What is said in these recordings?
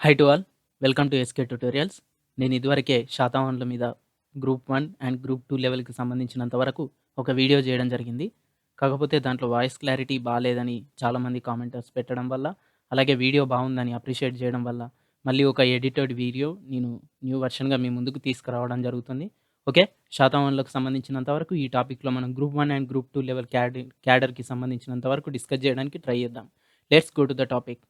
Hi to all welcome to SK tutorials నేను ఇదివరకే శాతవాహనుల మీద group one and group two లెవెల్కి సంబంధించినంత వరకు ఒక వీడియో చేయడం జరిగింది. కాకపోతే దాంట్లో వాయిస్ క్లారిటీ బాగాలేదని చాలామంది కామెంటర్స్ పెట్టడం వల్ల అలాగే వీడియో బాగుందని అప్రిషియేట్ చేయడం వల్ల మళ్ళీ ఒక ఎడిటెడ్ వీడియో నేను న్యూ వర్షన్గా మీ ముందుకు తీసుకురావడం జరుగుతుంది. ఓకే శాతవాహనులకు సంబంధించినంత వరకు ఈ టాపిక్లో మనం group one and group two level cadre క్యాడర్కి సంబంధించినంత వరకు డిస్కస్ చేయడానికి ట్రై చేద్దాం. Let's go to the topic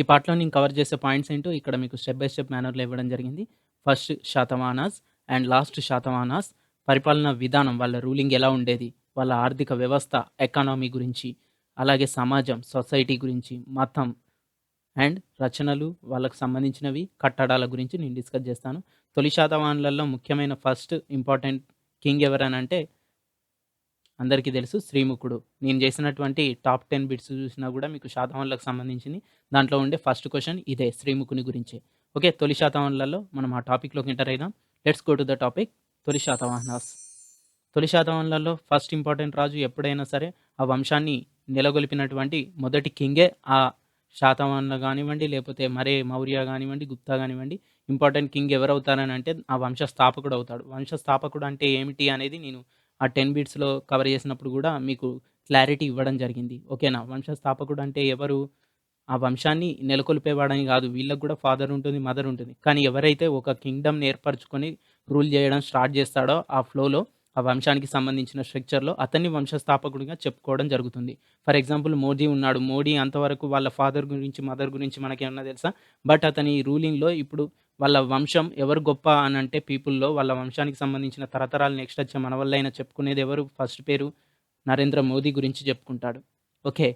ఈ పార్ట్లో నేను కవర్ చేసే పాయింట్స్ ఏంటో ఇక్కడ మీకు స్టెప్ బై స్టెప్ మేనర్లో ఇవ్వడం జరిగింది. First Satavahanas and last Satavahanas పరిపాలన విధానం వాళ్ళ రూలింగ్ ఎలా ఉండేది వాళ్ళ ఆర్థిక వ్యవస్థ ఎకానమీ గురించి అలాగే సమాజం సొసైటీ గురించి మతం అండ్ రచనలు వాళ్ళకు సంబంధించినవి కట్టడాల గురించి నేను డిస్కస్ చేస్తాను. తొలి శాతవాహనులలో ముఖ్యమైన ఫస్ట్ ఇంపార్టెంట్ కింగ్ ఎవరనంటే అందరికీ తెలుసు శ్రీముఖుడు. నేను చేసినటువంటి టాప్ టెన్ బిట్స్ చూసినా కూడా మీకు శాతవాహనులకు సంబంధించింది దాంట్లో ఉండే ఫస్ట్ క్వశ్చన్ ఇదే శ్రీముఖుని గురించే. ఓకే తొలి శాతవాహనులలో మనం ఆ టాపిక్లోకి enter అయిదాం. Let's go to the topic తొలి శాతవాహనాస్ తొలి శాతవాహనులలో ఫస్ట్ ఇంపార్టెంట్ రాజు ఎప్పుడైనా సరే ఆ వంశాన్ని నెలగొల్పినటువంటి మొదటి కింగే ఆ శాతవాహనులు కానివ్వండి లేకపోతే మరే మౌర్య కానివ్వండి గుప్తా కానివ్వండి ఇంపార్టెంట్ కింగ్ ఎవరు అవుతారని అంటే ఆ వంశ స్థాపకుడు అవుతాడు. వంశ స్థాపకుడు అంటే ఏమిటి అనేది నేను ఆ టెన్ బీట్స్లో కవర్ చేసినప్పుడు కూడా మీకు క్లారిటీ ఇవ్వడం జరిగింది. ఓకేనా? వంశ స్థాపకుడు అంటే ఎవరు? ఆ వంశాన్ని నెలకొల్పేవాడని కాదు. వీళ్ళకు కూడా ఫాదర్ ఉంటుంది మదర్ ఉంటుంది. కానీ ఎవరైతే ఒక కింగ్డమ్ని ఏర్పరచుకొని రూల్ చేయడం స్టార్ట్ చేస్తాడో ఆ ఫ్లోలో ఆ వంశానికి సంబంధించిన స్ట్రక్చర్లో అతన్ని వంశస్థాపకుడిగా చెప్పుకోవడం జరుగుతుంది. ఫర్ ఎగ్జాంపుల్ మోడీ ఉన్నాడు. మోడీ అంతవరకు వాళ్ళ ఫాదర్ గురించి మదర్ గురించి మనకేమన్నా తెలుసా? బట్ అతని రూలింగ్లో ఇప్పుడు వాళ్ళ వంశం ఎవరు గొప్ప అని అంటే పీపుల్లో వాళ్ళ వంశానికి సంబంధించిన తరతరాలు నెక్స్ట్ వచ్చే మన వల్ల అయినా చెప్పుకునేది ఎవరు? ఫస్ట్ పేరు నరేంద్ర మోదీ గురించి చెప్పుకుంటాడు. ఓకే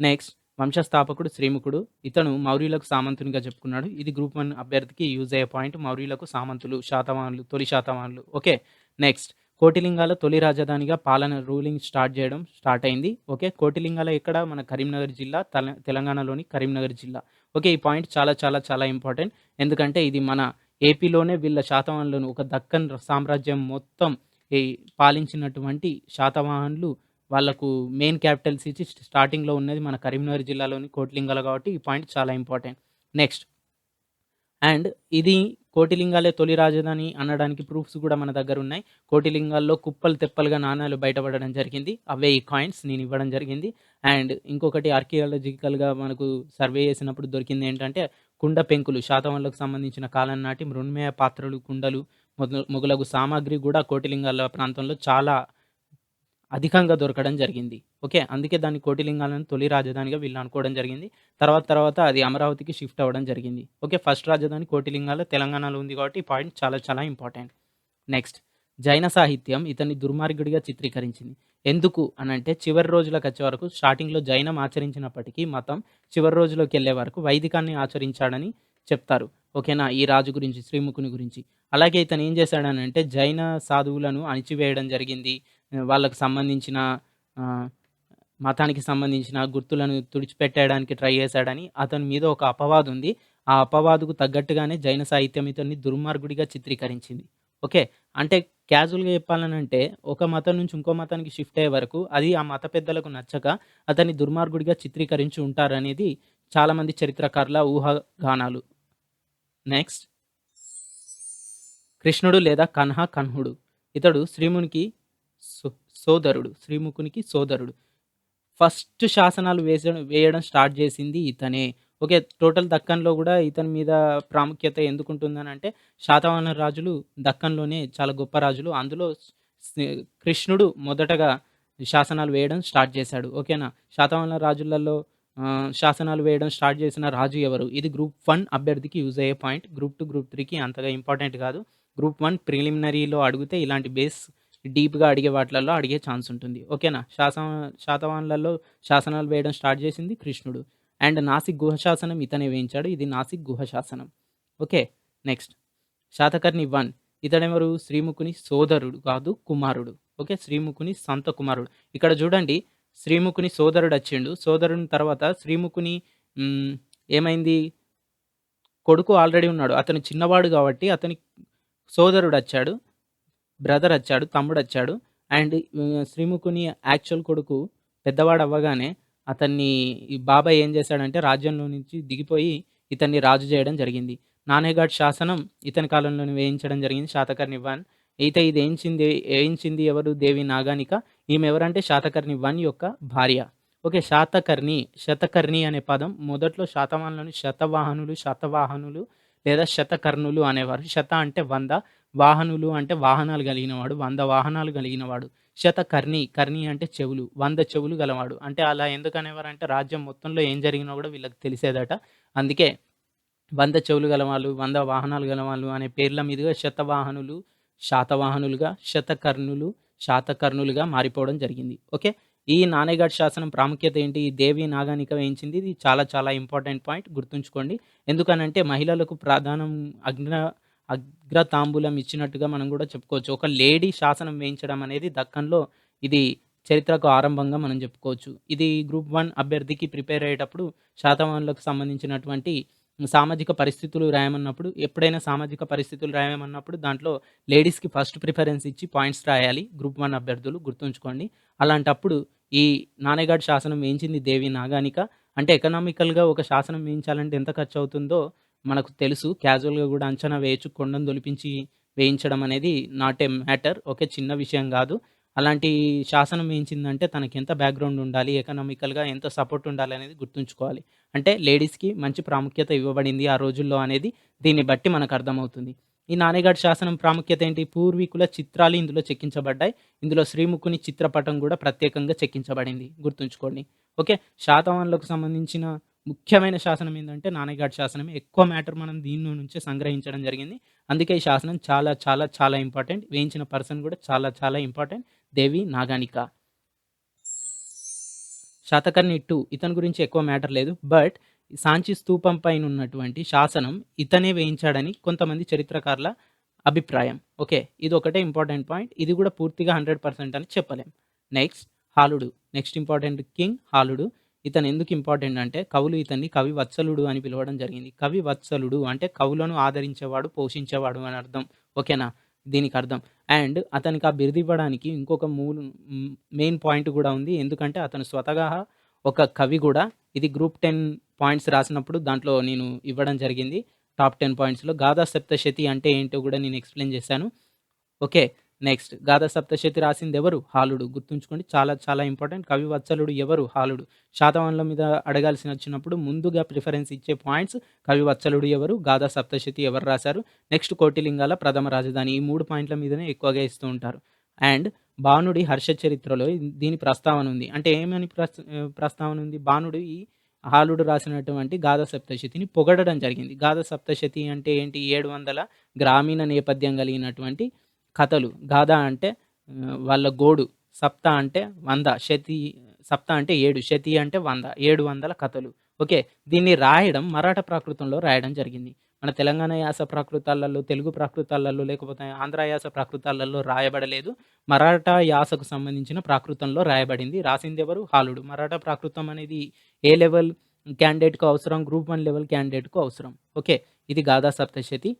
నెక్స్ట్ వంశస్థాపకుడు శ్రీముఖుడు. ఇతను మౌర్యులకు సామంతునిగా చెప్పుకున్నాడు. ఇది గ్రూప్ వన్ అభ్యర్థికి యూజ్ అయ్యే పాయింట్ మౌర్యులకు సామంతులు శాతవాహనులు తొలి శాతవాహనులు. ఓకే నెక్స్ట్ కోటిలింగాల తొలి రాజధానిగా పాలన రూలింగ్ స్టార్ట్ చేయడం స్టార్ట్ అయింది. ఓకే కోటిలింగాల ఎక్కడ? మన కరీంనగర్ జిల్లా తెల తెలంగాణలోని కరీంనగర్ జిల్లా. ఓకే ఈ పాయింట్ చాలా చాలా చాలా ఇంపార్టెంట్. ఎందుకంటే ఇది మన ఏపీలోనే వీళ్ళ శాతవాహనులను ఒక దక్కన్ సామ్రాజ్యం మొత్తం ఈ పాలించినటువంటి శాతవాహనులు వాళ్ళకు మెయిన్ క్యాపిటల్స్ ఇచ్చి స్టార్టింగ్లో ఉన్నది మన కరీంనగర్ జిల్లాలోని కోట్లింగలు కాబట్టి ఈ పాయింట్ చాలా ఇంపార్టెంట్. నెక్స్ట్ అండ్ ఇది కోటిలింగాలే తొలి రాజధాని అనడానికి ప్రూఫ్స్ కూడా మన దగ్గర ఉన్నాయి. కోటిలింగాల్లో కుప్పలు తెప్పలుగా నాణాలు బయటపడడం జరిగింది. అవే ఈ కాయిన్స్ నేను ఇవ్వడం జరిగింది. అండ్ ఇంకొకటి ఆర్కియాలజికల్గా మనకు సర్వే చేసినప్పుడు దొరికింది ఏంటంటే కుండ పెంకులు శాతవాహనులకు సంబంధించిన కాలం నాటి మృణ్మయ పాత్రలు కుండలు మొదలు మొదలగు సామాగ్రి కూడా కోటిలింగాల ప్రాంతంలో చాలా అధికంగా దొరకడం జరిగింది. ఓకే? అందుకే దాన్ని కోటిలింగాలను తొలి రాజధానిగా వీళ్ళు అనుకోవడం జరిగింది. తర్వాత తర్వాత అది అమరావతికి షిఫ్ట్ అవ్వడం జరిగింది. ఓకే? ఫస్ట్ రాజధాని కోటిలింగాల తెలంగాణలో ఉంది కాబట్టి ఈ పాయింట్ చాలా చాలా ఇంపార్టెంట్. నెక్స్ట్ జైన సాహిత్యం ఇతన్ని దుర్మార్గుడిగా చిత్రీకరించింది. ఎందుకు అని అంటే చివరి రోజులకు వచ్చే వరకు స్టార్టింగ్లో జైనం ఆచరించినప్పటికీ మతం చివరి రోజులోకి వెళ్ళే వరకు వైదికాన్ని ఆచరించాడని చెప్తారు. ఓకేనా? ఈ రాజు గురించి శ్రీముఖుని గురించి. అలాగే ఇతను ఏం చేశాడని అంటే జైన సాధువులను అణిచివేయడం జరిగింది. వాళ్ళకు సంబంధించిన మతానికి సంబంధించిన గుర్తులను తుడిచిపెట్టడానికి ట్రై చేశాడని అతని మీద ఒక అపవాదు ఉంది. ఆ అపవాదుకు తగ్గట్టుగానే జైన సాహిత్యం ఇతన్ని దుర్మార్గుడిగా చిత్రీకరించింది. ఓకే అంటే క్యాజువల్గా చెప్పాలని అంటే ఒక మతం నుంచి ఇంకో మతానికి షిఫ్ట్ అయ్యే వరకు అది ఆ మత పెద్దలకు నచ్చక అతన్ని దుర్మార్గుడిగా చిత్రీకరించి ఉంటారనేది చాలామంది చరిత్రకారుల ఊహాగానాలు. నెక్స్ట్ కృష్ణుడు లేదా కన్హ కన్హుడు. ఇతడు శ్రీమునికి సోదరుడు శ్రీముఖునికి సోదరుడు. ఫస్ట్ శాసనాలు వేసడం వేయడం స్టార్ట్ చేసింది ఇతనే. ఓకే టోటల్ దక్కన్లో కూడా ఇతని మీద ప్రాముఖ్యత ఎందుకు ఉంటుందని అంటే శాతవాహన రాజులు దక్కన్లోనే చాలా గొప్ప రాజులు. అందులో కృష్ణుడు మొదటగా శాసనాలు వేయడం స్టార్ట్ చేశాడు. ఓకేనా? శాతవాహన రాజులలో శాసనాలు వేయడం స్టార్ట్ చేసిన రాజు ఎవరు? ఇది గ్రూప్ వన్ అభ్యర్థికి యూజ్ అయ్యే పాయింట్. గ్రూప్ టూ గ్రూప్ త్రీకి అంతగా ఇంపార్టెంట్ కాదు. గ్రూప్ వన్ ప్రిలిమినరీలో అడిగితే ఇలాంటి బేస్ డీప్గా అడిగే వాటిలలో అడిగే ఛాన్స్ ఉంటుంది. ఓకేనా? శాసన శాతవాన్లలో శాసనాలు వేయడం స్టార్ట్ చేసింది కృష్ణుడు. అండ్ నాసిక్ గుహ శాసనం ఇతనే వేయించాడు. ఇది నాసిక్ గుహ శాసనం ఓకే? నెక్స్ట్. శాతకర్ణి వన్. ఇతడెవరు? శ్రీముఖుని సోదరుడు కాదు కుమారుడు. ఓకే? శ్రీముఖుని సంత కుమారుడు. ఇక్కడ చూడండి శ్రీముఖుని సోదరుడు వచ్చిండు. సోదరుని తర్వాత శ్రీముఖుని ఏమైంది? కొడుకు ఆల్రెడీ ఉన్నాడు. అతను చిన్నవాడు కాబట్టి అతని సోదరుడు వచ్చాడు. బ్రదర్ వచ్చాడు తమ్ముడు వచ్చాడు అండ్ శ్రీముఖుని యాక్చువల్ కొడుకు పెద్దవాడు అవ్వగానే అతన్ని ఈ బాబాయ్ ఏం చేశాడంటే రాజ్యంలో నుంచి దిగిపోయి ఇతన్ని రాజు చేయడం జరిగింది. నానేఘాట్ శాసనం ఇతని కాలంలోనే వేయించడం జరిగింది శాతకర్ణి వన్ అయితే ఇది ఏయించింది ఏయించింది ఎవరు? దేవి నాగానిక. ఈమె ఎవరంటే శాతకర్ణి వన్ యొక్క భార్య. ఓకే. శాతకర్ణి, శతకర్ణి అనే పదం మొదట్లో శాతవాహనులు శతవాహనులు, శతవాహనులు లేదా శతకర్ణులు అనేవారు. శత అంటే వంద వాహనులు అంటే వాహనాలు కలిగినవాడు, వంద వాహనాలు కలిగినవాడు. శతకర్ణి, కర్ణి అంటే చెవులు, వంద చెవులు గలవాడు. అంటే అలా ఎందుకనేవారంటే రాజ్యం మొత్తంలో ఏం జరిగినా కూడా వీళ్ళకి తెలిసేదట. అందుకే వంద చెవులు గలవాళ్ళు, వంద వాహనాలు గలవాళ్ళు అనే పేర్ల మీదుగా శతవాహనులు, శాతవాహనులుగా, శతకర్ణులు, శాతకర్ణులుగా మారిపోవడం జరిగింది. ఓకే. ఈ నానేఘాట్ శాసనం ప్రాముఖ్యత ఏంటి? ఈ దేవి నాగానిక వేయించింది. ఇది చాలా చాలా ఇంపార్టెంట్ పాయింట్ గుర్తుంచుకోండి. ఎందుకనంటే మహిళలకు ప్రాధానం అగ్న అగ్రతాంబూలం ఇచ్చినట్టుగా మనం కూడా చెప్పుకోవచ్చు. ఒక లేడీ శాసనం వేయించడం అనేది దక్కన్‌లో ఇది చరిత్రకు ఆరంభంగా మనం చెప్పుకోవచ్చు. ఇది గ్రూప్ వన్ అభ్యర్థికి ప్రిపేర్ అయ్యేటప్పుడు శాతవాహనులకు సంబంధించినటువంటి సామాజిక పరిస్థితులు రాయమన్నప్పుడు ఎప్పుడైనా సామాజిక పరిస్థితులు రాయమన్నప్పుడు దాంట్లో లేడీస్‌కి ఫస్ట్ ప్రిఫరెన్స్ ఇచ్చి పాయింట్స్ రాయాలి గ్రూప్ వన్ అభ్యర్థులు గుర్తుంచుకోండి. అలాంటప్పుడు ఈ నానేఘాట్ శాసనం వేయించింది దేవి నాగానిక. అంటే ఎకనామికల్‌గా ఒక శాసనం వేయించాలంటే ఎంత ఖర్చు అవుతుందో మనకు తెలుసు. క్యాజువల్‌గా కూడా అంచనా వేయచ్చు కొండను దొలిపించి వేయించడం అనేది నాట్ ఏ మ్యాటర్. ఓకే. చిన్న విషయం కాదు అలాంటి శాసనం వేయించిందంటే తనకెంత బ్యాక్‌గ్రౌండ్ ఉండాలి, ఎకనామికల్‌గా ఎంత సపోర్ట్ ఉండాలనేది గుర్తుంచుకోవాలి. అంటే లేడీస్‌కి మంచి ప్రాముఖ్యత ఇవ్వబడింది ఆ రోజుల్లో అనేది దీన్ని బట్టి మనకు అర్థమవుతుంది. ఈ నానేఘాట్ శాసనం ప్రాముఖ్యత ఏంటి? పూర్వీకుల చిత్రాలు ఇందులో చెక్కించబడ్డాయి. ఇందులో శ్రీముఖుని చిత్రపటం కూడా ప్రత్యేకంగా చెక్కించబడింది. గుర్తుంచుకోండి. ఓకే. శాతవాహనులకు సంబంధించిన ముఖ్యమైన శాసనం ఏంటంటే నానేఘాట్ శాసనమే. ఎక్కువ మ్యాటర్ మనం దీని నుంచే సంగ్రహించడం జరిగింది. అందుకే ఈ శాసనం చాలా చాలా చాలా ఇంపార్టెంట్. వేయించిన పర్సన్ కూడా చాలా చాలా ఇంపార్టెంట్. దేవి నాగానిక. శాతకర్ణి టూ ఇతని గురించి ఎక్కువ మ్యాటర్ లేదు. బట్ సాంచి స్తూపం పైన ఉన్నటువంటి శాసనం ఇతనే వేయించాడని కొంతమంది చరిత్రకారుల అభిప్రాయం. ఓకే. ఇది ఒకటే ఇంపార్టెంట్ పాయింట్. ఇది కూడా పూర్తిగా 100% అని చెప్పలేం. నెక్స్ట్ హాలుడు. Next important king హాలుడు. ఇతను ఎందుకు ఇంపార్టెంట్ అంటే కవులు ఇతన్ని కవి వత్సలుడు అని పిలవడం జరిగింది. కవి వత్సలుడు అంటే కవులను ఆదరించేవాడు, పోషించేవాడు అని అర్థం. ఓకేనా? దీనికి అర్థం. అండ్ అతనికి ఆ బిరుది ఇవ్వడానికి ఇంకొక మూల్ మెయిన్ పాయింట్ కూడా ఉంది. ఎందుకంటే అతను స్వతగా ఒక కవి కూడా. ఇది గ్రూప్ 10 పాయింట్స్ రాసినప్పుడు దాంట్లో నేను ఇవ్వడం జరిగింది. టాప్ 10 పాయింట్స్‌లో గాథా సప్తశతి అంటే ఏంటో కూడా నేను ఎక్స్‌ప్లెయిన్ చేశాను. ఓకే. నెక్స్ట్ గాథ సప్తశతి రాసింది ఎవరు హాలుడు. గుర్తుంచుకోండి. చాలా చాలా ఇంపార్టెంట్. కవి వత్సలుడు ఎవరు? హాలుడు. శాతవాహనుల మీద అడగాల్సి వచ్చినప్పుడు ముందుగా ప్రిఫరెన్స్ ఇచ్చే పాయింట్స్ కవి వత్సలుడు ఎవరు? గాథ సప్తశతి ఎవరు రాశారు? నెక్స్ట్ కోటిలింగాల ప్రథమ రాజధాని. ఈ మూడు పాయింట్ల మీదనే ఎక్కువగా ఇస్తూ ఉంటారు. అండ్ బాణుడి హర్ష చరిత్రలో దీని ప్రస్తావన ఉంది. అంటే ఏమని ప్రస్తావన ఉంది? బాణుడు ఈ హాలుడు రాసినటువంటి గాథ సప్తశతిని పొగడడం జరిగింది. గాథ సప్తశతి అంటే ఏంటి? 700 గ్రామీణ నేపథ్యం కలిగినటువంటి కథలు. గాథ అంటే వాళ్ళ గోడు. సప్త అంటే వంద శతి సప్త అంటే ఏడు శతి అంటే వంద ఏడు వందల కథలు. ఓకే. దీన్ని రాయడం మరాఠా ప్రాకృతంలో రాయడం జరిగింది. మన తెలంగాణ యాస ప్రాకృతాలలో, తెలుగు ప్రాకృతాలలో లేకపోతే ఆంధ్ర యాస ప్రాకృతాలలో రాయబడలేదు. మరాఠా యాసకు సంబంధించిన ప్రాకృతంలో రాయబడింది. రాసింది ఎవరు హాలుడు. మరాఠా ప్రాకృతం అనేది ఏ లెవెల్ క్యాండిడేట్‌కు అవసరం? గ్రూప్ వన్ లెవెల్ క్యాండిడేట్‌కు అవసరం. ఓకే. ఇది గాథా సప్తశతి.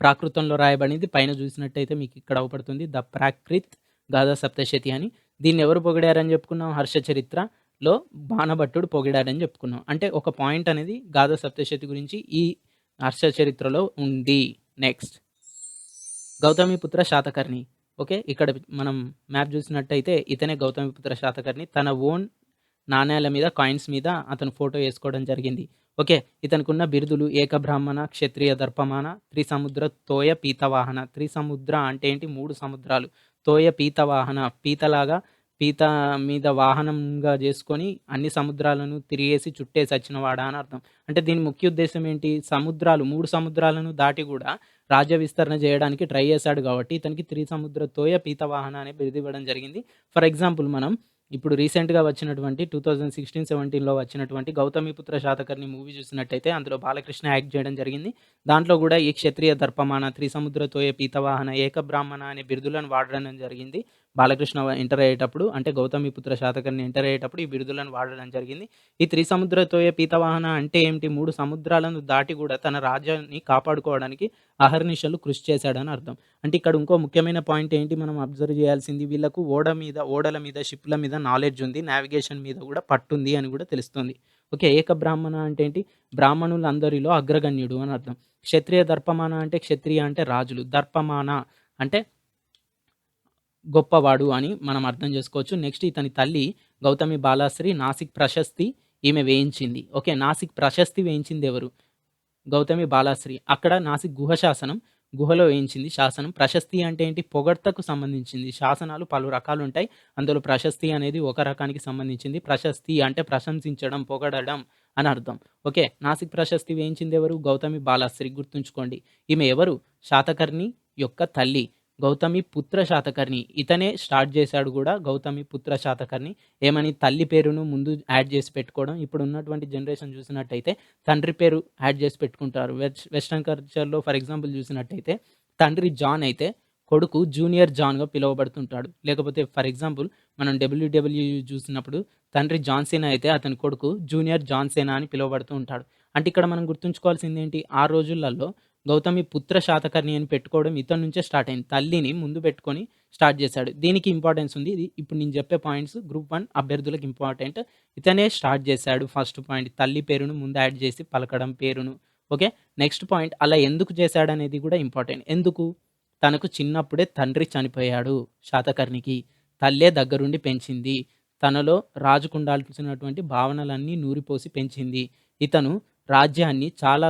ప్రాకృతంలో రాయబడింది. పైన చూసినట్టయితే మీకు ఇక్కడ అవుపడుతుంది. ద ప్రాకృత్ గాథా సప్తశతి అని. దీన్ని ఎవరు పొగిడారని చెప్పుకున్నాం? హర్ష చరిత్రలో బాణభట్టుడు పొగిడాడని చెప్పుకున్నాం. అంటే ఒక పాయింట్ అనేది గాథా సప్తశతి గురించి ఈ హర్ష చరిత్రలో ఉంది. నెక్స్ట్ గౌతమిపుత్ర శాతకర్ణి. ఓకే. ఇక్కడ మనం మ్యాప్ చూసినట్టయితే ఇతనే గౌతమిపుత్ర శాతకర్ణి. తన ఓన్ నాణేల మీద, కాయిన్స్ మీద అతను ఫోటో వేసుకోవడం జరిగింది. ఓకే. ఇతనుకున్న బిరుదులు ఏకబ్రాహ్మణ, క్షత్రియ దర్పమాన, త్రిసముద్ర తోయ పీతవాహన. త్రిసముద్ర అంటే ఏంటి? మూడు సముద్రాలు. తోయ పీతవాహన పీతలాగా పీత మీద వాహనంగా చేసుకొని అన్ని సముద్రాలను తిరిగేసి చుట్టేసి వచ్చినవాడా అని అర్థం. అంటే దీని ముఖ్య ఉద్దేశం ఏంటి? సముద్రాలు మూడు సముద్రాలను దాటి కూడా రాజ్య విస్తరణ చేయడానికి ట్రై చేశాడు కాబట్టి ఇతనికి త్రిసముద్ర తోయ పీతవాహన అనే బిరుదు ఇవ్వడం జరిగింది. ఫర్ ఎగ్జాంపుల్ మనం ఇప్పుడు రీసెంట్‌గా వచ్చినటువంటి 2016, 17లో వచ్చినటువంటి గౌతమిపుత్ర శాతకర్ణి మూవీ చూసినట్టయితే అందులో బాలకృష్ణ యాక్ట్ చేయడం జరిగింది. దాంట్లో కూడా ఈ క్షత్రియ దర్పమాన, త్రిసముద్ర తోయ పీతవాహన, ఏకబ్రాహ్మణ అనే బిరుదులను వాడడం జరిగింది. బాలకృష్ణ ఎంటర్ అయ్యేటప్పుడు అంటే గౌతమిపుత్ర శాతకర్ణి ఎంటర్ అయ్యేటప్పుడు ఈ బిరుదులను వాడడం జరిగింది. ఈ త్రిసముద్రతోయ పీతవాహన అంటే ఏమిటి? మూడు సముద్రాలను దాటి కూడా తన రాజ్యాన్ని కాపాడుకోవడానికి అహర్నిశలు కృషి చేశాడని అర్థం. అంటే ఇక్కడ ఇంకో ముఖ్యమైన పాయింట్ ఏంటి మనం అబ్జర్వ్ చేయాల్సింది వీళ్ళకు ఓడ మీద ఓడల మీద, షిప్‌ల మీద నాలెడ్జ్ ఉంది. నావిగేషన్ మీద కూడా పట్టుంది అని కూడా తెలుస్తుంది. ఓకే. ఏక బ్రాహ్మణ అంటే ఏంటి? బ్రాహ్మణులందరిలో అగ్రగణ్యుడు అని అర్థం. క్షత్రియ దర్పమాన అంటే క్షత్రియ అంటే రాజులు. దర్పమాన అంటే గొప్పవాడు అని మనం అర్థం చేసుకోవచ్చు. నెక్స్ట్ ఇతని తల్లి గౌతమి బాలాశ్రీ నాసిక్ ప్రశస్తి ఈమె వేయించింది. ఓకే. నాసిక్ ప్రశస్తి వేయించింది ఎవరు? గౌతమి బాలాశ్రీ. అక్కడ నాసిక్ గుహ శాసనం గుహలో వేయించింది శాసనం. ప్రశస్తి అంటే ఏంటి? పొగడ్తకు సంబంధించింది. శాసనాలు పలు రకాలుంటాయి. అందులో ప్రశస్తి అనేది ఒక రకానికి సంబంధించింది. ప్రశస్తి అంటే ప్రశంసించడం, పొగడడం అని అర్థం. ఓకే. నాసిక్ ప్రశస్తి వేయించింది ఎవరు? గౌతమి బాలాశ్రీ గుర్తుంచుకోండి. ఈమె ఎవరు? శాతకర్ణి యొక్క తల్లి. గౌతమి పుత్ర శాతకర్ణి. ఇతనే స్టార్ట్ చేశాడు కూడా గౌతమి పుత్ర శాతకర్ణి. ఏమని? తల్లి పేరును ముందు యాడ్ చేసి పెట్టుకోవడం. ఇప్పుడు ఉన్నటువంటి జనరేషన్ చూసినట్టయితే తండ్రి పేరు యాడ్ చేసి పెట్టుకుంటారు. వెస్ట్రన్ కల్చర్‌లో ఫర్ ఎగ్జాంపుల్ చూసినట్టయితే తండ్రి జాన్ అయితే కొడుకు జూనియర్ జాన్‌గా పిలువబడుతుంటాడు. లేకపోతే ఫర్ ఎగ్జాంపుల్ మనం డబ్ల్యూడబ్ల్యూ చూసినప్పుడు తండ్రి జాన్సేనా అయితే అతని కొడుకు జూనియర్ జాన్సేనా అని పిలువబడుతూ ఉంటాడు. అంటే ఇక్కడ మనం గుర్తుంచుకోవాల్సిందేంటి? ఆ రోజులలో గౌతమి పుత్ర శాతకర్ణి అని పెట్టుకోవడం ఇతని నుంచే స్టార్ట్ అయింది. తల్లిని ముందు పెట్టుకొని స్టార్ట్ చేశాడు. దీనికి ఇంపార్టెన్స్ ఉంది. ఇది ఇప్పుడు నేను చెప్పే పాయింట్స్ గ్రూప్ వన్ అభ్యర్థులకు ఇంపార్టెంట్. ఇతనే స్టార్ట్ చేశాడు ఫస్ట్ పాయింట్. తల్లి పేరును ముందు యాడ్ చేసి పలకడం పేరును. ఓకే. నెక్స్ట్ పాయింట్ అలా ఎందుకు చేశాడనేది కూడా ఇంపార్టెంట్. ఎందుకు? తనకు చిన్నప్పుడే తండ్రి చనిపోయాడు శాతకర్ణికి. తల్లే దగ్గరుండి పెంచింది. తనలో రాజుకుండాల్సినటువంటి భావనలన్నీ నూరిపోసి పెంచింది. ఇతను రాజ్యాన్ని చాలా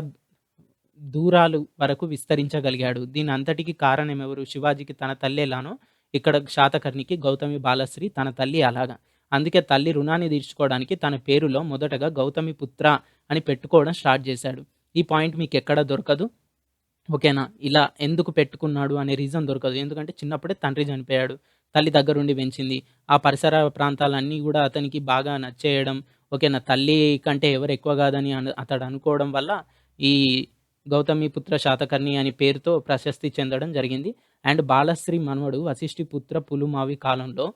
దూరాలు వరకు విస్తరించగలిగాడు. దీనంతటికి కారణం ఎవరు? శివాజీకి తన తల్లి ఎలానో ఇక్కడ శాతకర్ణికి గౌతమి బాలశ్రీ తన తల్లి అలాగా. అందుకే తల్లి రుణాన్ని తీర్చుకోవడానికి తన పేరులో మొదటగా గౌతమి పుత్ర అని పెట్టుకోవడం స్టార్ట్ చేశాడు. ఈ పాయింట్ మీకు ఎక్కడ దొరకదు. ఓకేనా? ఇలా ఎందుకు పెట్టుకున్నాడు అనే రీజన్ దొరకదు. ఎందుకంటే చిన్నప్పుడే తండ్రి చనిపోయాడు. తల్లి దగ్గరుండి పెంచింది. ఆ పరిసర ప్రాంతాలన్నీ కూడా అతనికి బాగా నచ్చేయడం. ఓకేనా? తల్లి కంటే ఎవరు ఎక్కువ కాదని అతడు అనుకోవడం వల్ల ఈ గౌతమిపుత్ర శాతకర్ణి అనే పేరుతో ప్రశస్తి చెందడం జరిగింది. అండ్ బాలశ్రీ మనవడు వశిష్ఠిపుత్ర పులుమావి కాలంలో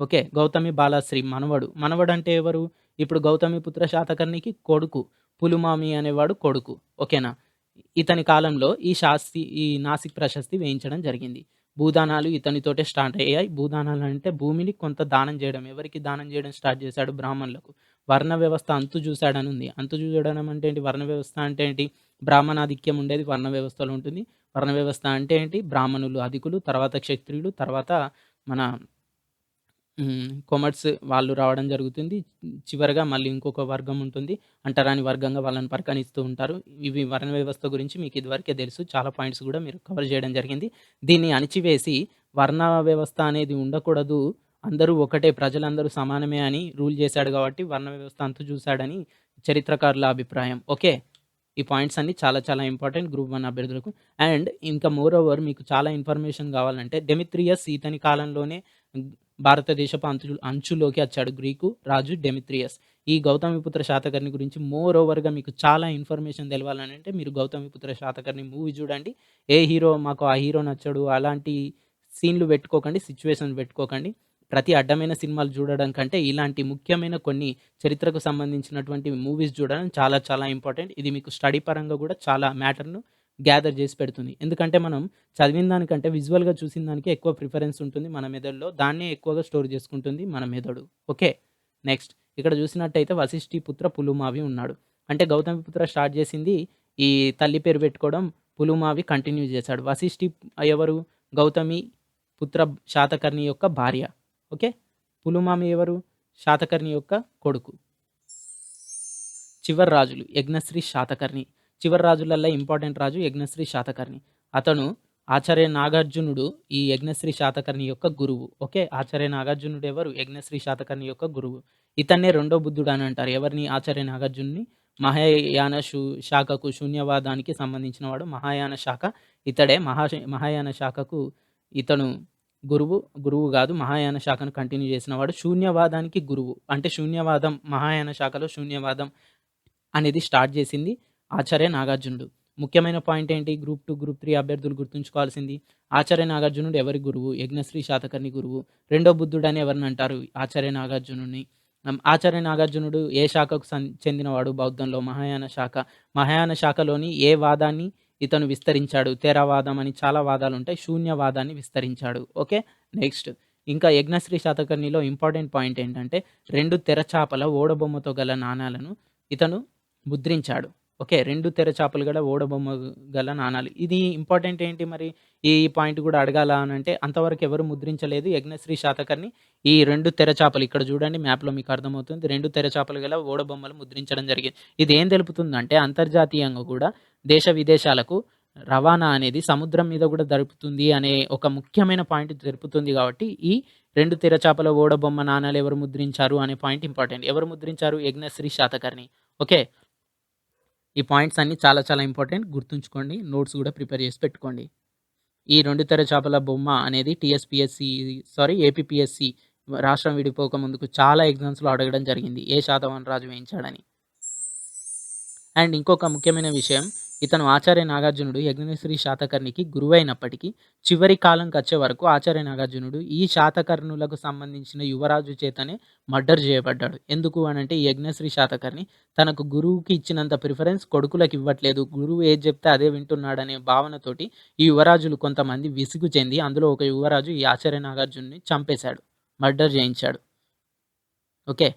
ఓకే. గౌతమి బాలశ్రీ మనవడు. మనవడు అంటే ఎవరు? ఇప్పుడు గౌతమిపుత్ర శాతకర్ణికి కొడుకు. పులుమామి అనేవాడు కొడుకు. ఓకేనా? ఇతని కాలంలో ఈ శాస్తి ఈ నాసిక్ ప్రశస్తి వేయించడం జరిగింది. భూదానాలు ఇతనితోటే స్టార్ట్ అయ్యాయి. భూదానాలు అంటే భూమిని కొంత దానం చేయడం. ఎవరికి దానం చేయడం స్టార్ట్ చేశాడు? బ్రాహ్మణులకు. వర్ణ వ్యవస్థ అంతు చూశాడని ఉంది. అంతు చూడడం అంటే ఏంటి? వర్ణ వ్యవస్థ అంటే ఏంటి? బ్రాహ్మణాధిక్యం ఉండేది వర్ణ వ్యవస్థలో ఉంటుంది. వర్ణ వ్యవస్థ అంటే ఏంటి? బ్రాహ్మణులు అధికులు, తర్వాత క్షత్రియులు, తర్వాత మన కొమర్స్ వాళ్ళు రావడం జరుగుతుంది. చివరిగా మళ్ళీ ఇంకొక వర్గం ఉంటుంది. అంటరాని వర్గంగా వాళ్ళని పరిగణిస్తూ ఉంటారు. ఇవి వర్ణ వ్యవస్థ గురించి మీకు ఇదివరకే తెలుసు. చాలా పాయింట్స్ కూడా మీరు కవర్ చేయడం జరిగింది. దీన్ని అణిచివేసి వర్ణ వ్యవస్థ అనేది ఉండకూడదు. అందరూ ఒకటే ప్రజలందరూ సమానమే అని రూల్ చేశాడు కాబట్టి వర్ణ వ్యవస్థ అంతా చూశాడని చరిత్రకారుల అభిప్రాయం. ఓకే. ఈ పాయింట్స్ అన్ని చాలా చాలా ఇంపార్టెంట్ గ్రూప్ వన్ అభ్యర్థులకు. అండ్ ఇంకా మోర్ ఓవర్ మీకు చాలా ఇన్ఫర్మేషన్ కావాలంటే డెమిత్రియస్ ఇతని కాలంలోనే భారతదేశపు అంచు అంచులోకి వచ్చాడు గ్రీకు రాజు డెమిత్రియస్. ఈ గౌతమిపుత్ర శాతకర్ణి గురించి మోర్ ఓవర్‌గా మీకు చాలా ఇన్ఫర్మేషన్ తెలవాలనంటే మీరు గౌతమిపుత్ర శాతకర్ణి మూవీ చూడండి. ఏ హీరో మాకు ఆ హీరో నచ్చడు అలాంటి సీన్‌లు పెట్టుకోకండి. సిచ్యువేషన్ పెట్టుకోకండి. ప్రతి అడ్డమైన సినిమాలు చూడడం కంటే ఇలాంటి ముఖ్యమైన కొన్ని చరిత్రకు సంబంధించినటువంటి మూవీస్ చూడడం చాలా చాలా ఇంపార్టెంట్. ఇది మీకు స్టడీ పరంగా కూడా చాలా మ్యాటర్‌ను గ్యాదర్ చేసి పెడుతుంది. ఎందుకంటే మనం చదివిన దానికంటే విజువల్‌గా చూసిన దానికే ఎక్కువ ప్రిఫరెన్స్ ఉంటుంది మన మెదడులో. దాన్నే ఎక్కువగా స్టోర్ చేసుకుంటుంది మన మెదడు. ఓకే. నెక్స్ట్ ఇక్కడ చూసినట్టయితే వశిష్ఠిపుత్ర పులుమావి ఉన్నాడు. అంటే గౌతమి పుత్ర స్టార్ట్ చేసింది ఈ తల్లి పేరు పెట్టుకోవడం. పులుమావి కంటిన్యూ చేశాడు. వశిష్ఠి ఎవరు? గౌతమి పుత్ర శాతకర్ణి యొక్క భార్య. ఓకే. పులుమామి ఎవరు? శాతకర్ణి యొక్క కొడుకు. చివరి రాజులు యజ్ఞశ్రీ శాతకర్ణి. చివరి రాజులల్లో ఇంపార్టెంట్ రాజు యజ్ఞశ్రీ శాతకర్ణి. అతను ఆచార్య నాగార్జునుడు ఈ యజ్ఞశ్రీ శాతకర్ణి యొక్క గురువు. ఓకే. ఆచార్య నాగార్జునుడు ఎవరు? యజ్ఞశ్రీ శాతకర్ణి యొక్క గురువు. ఇతన్నే రెండో బుద్ధుడు అని అంటారు. ఎవరిని? ఆచార్య నాగార్జునుని మహాయాన శూ శాఖకు శూన్యవాదానికి సంబంధించిన వాడు. మహాయాన శాఖ ఇతడే. మహా మహాయాన శాఖకు ఇతను గురువు. గురువు కాదు మహాయాన శాఖను కంటిన్యూ చేసినవాడు. శూన్యవాదానికి గురువు. అంటే శూన్యవాదం మహాయాన శాఖలో శూన్యవాదం అనేది స్టార్ట్ చేసింది ఆచార్య నాగార్జునుడు. ముఖ్యమైన పాయింట్ ఏంటి? గ్రూప్ టూ గ్రూప్ త్రీ అభ్యర్థులు గుర్తుంచుకోవాల్సింది. ఆచార్య నాగార్జునుడు ఎవరి గురువు? యజ్ఞశ్రీ శాతకర్ణి గురువు. రెండో బుద్ధుడని ఎవరినంటారు? ఆచార్య నాగార్జునుడిని. ఆచార్య నాగార్జునుడు ఏ శాఖకు చెందినవాడు బౌద్ధంలో? మహాయాన శాఖ. మహాయాన శాఖలోని ఏ వాదాన్ని ఇతను విస్తరించాడు? తేరావాదం అని చాలా వాదాలు ఉంటాయి శూన్యవాదాన్ని విస్తరించాడు. ఓకే. నెక్స్ట్ ఇంకా యజ్ఞశ్రీ శాతకర్ణిలో ఇంపార్టెంట్ పాయింట్ ఏంటంటే రెండు తెరచాపల ఓడబొమ్మతో గల నాణాలను ఇతను ముద్రించాడు. ఓకే. 2 తెరచాపలు గల ఓడబొమ్మ గల నాణాలు. ఇది ఇంపార్టెంట్ ఏంటి మరి? ఈ పాయింట్ కూడా అడగాలా అనంటే అంతవరకు ఎవరు ముద్రించలేదు. యజ్ఞశ్రీ శాతకర్ణి ఈ 2 తెరచాపలు ఇక్కడ చూడండి మ్యాప్‌లో మీకు అర్థమవుతుంది. 2 తెరచాపలు గల ఓడబొమ్మలు ముద్రించడం జరిగింది. ఇది ఏం తెలుపుతుందంటే అంతర్జాతీయంగా కూడా దేశ విదేశాలకు రవాణా అనేది సముద్రం మీద కూడా జరుపుతుంది అనే ఒక ముఖ్యమైన పాయింట్ జరుపుతుంది కాబట్టి ఈ 2 తెరచాపల ఓడబొమ్మ నాణాలు ఎవరు ముద్రించారు అనే పాయింట్ ఇంపార్టెంట్. ఎవరు ముద్రించారు? యజ్ఞశ్రీ శాతకర్ణి. ఓకే. ఈ పాయింట్స్ అన్నీ చాలా చాలా ఇంపార్టెంట్. గుర్తుంచుకోండి. నోట్స్ కూడా ప్రిపేర్ చేసి పెట్టుకోండి. ఈ రెండుతెర చేపల బొమ్మ అనేది టీఎస్పిఎస్సి సారీ ఏపీపీఎస్‌సీ రాష్ట్రం విడిపోక ముందుకు చాలా ఎగ్జామ్స్‌లో అడగడం జరిగింది. ఏ శాతవాహన రాజు వేయించాడని. అండ్ ఇంకొక ముఖ్యమైన విషయం ఇతను ఆచార్య నాగార్జునుడు యజ్ఞశ్రీ శాతకర్ణికి గురువైనప్పటికీ చివరి కాలంకొచ్చే వరకు ఆచార్య నాగార్జునుడు ఈ శాతకర్ణులకు సంబంధించిన యువరాజు చేతనే మర్డర్ చేయబడ్డాడు. ఎందుకు అనంటే అంటే యజ్ఞశ్రీ శాతకర్ణి తనకు గురువుకి ఇచ్చినంత ప్రిఫరెన్స్ కొడుకులకు ఇవ్వట్లేదు. గురువు ఏది చెప్తే అదే వింటున్నాడనే భావనతోటి ఈ యువరాజులు కొంతమంది విసుగు చెంది అందులో ఒక యువరాజు ఈ ఆచార్య నాగార్జునుని చంపేశాడు. మర్డర్ చేయించాడు. ఓకే.